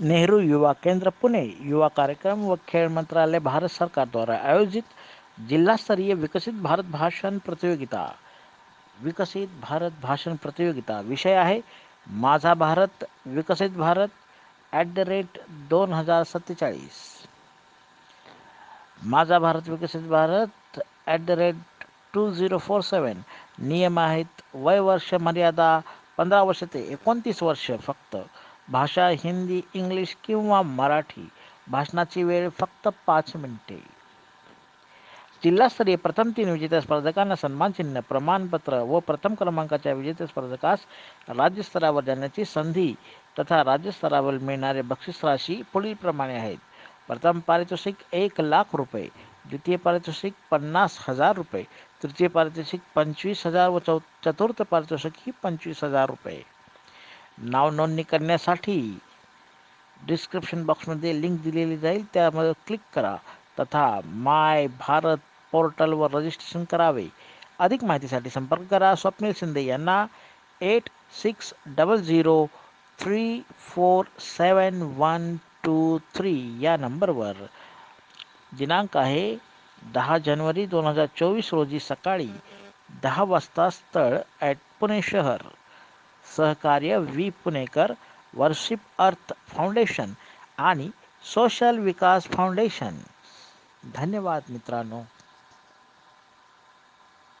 नेहरू युवा केंद्र पुणे। युवा कार्यक्रम व खेळ मंत्रालय, भारत सरकार द्वारा आयोजित जिल्हास्तरीय विकसित भारत भाषण प्रतियोगिता। विकसित भारत भाषण प्रतियोगिता विषय आहे, माझा भारत, विकसित भारत ॲट द रेट दोन हज़ार सत्तेचाळीस। माझा भारत, विकसित Bharat at the rate two zero four seven नियम आहेत, वय, वर्ष, मर्यादा, पंधरा वर्ष ते एकोणतीस वर्ष फक्त। भाषा हिंदी इंग्लिश किंवा मराठी भाषणाची वेळ फक्त पाच मिनिटे. जिल्हास्तरीय प्रथम तीन विजेत्या स्पर्धकांना सन्मानचिन्ह प्रमाणपत्र व प्रथम क्रमांकाच्या विजेत्या स्पर्धकास राज्यस्तरावर जाण्याची संधी तथा राज्यस्तरावर मिळणारे बक्षीस राशी पुढीलप्रमाणे आहेत. प्रथम पारितोषिक एक लाख रुपये द्वितीय पारितोषिक पन्नास हजार रुपये तृतीय पारितोषिक पंचवीस हजार व चौ चतुर्थ पारितोषिक ही पंचवीस हजार रुपये. नाव नोंदणी करण्यासाठी डिस्क्रिप्शन बॉक्समध्ये लिंक दिलेली जाईल. त्यामध्ये क्लिक करा. तथा माय भारत पोर्टलवर रजिस्ट्रेशन करावे. अधिक माहितीसाठी संपर्क करा. स्वप्नील शिंदे यांना eight six double zero three four seven one two three या नंबरवर. दिनांक आहे दहा जानेवारी दोन हज़ार चोवीस रोजी सकाळी दहा वाजता स्थळ ॲट पुणे शहर. सहकार्य we Punekar worship earth foundation आणि सोशल विकास फाउंडेशन धन्यवाद मित्रांनो.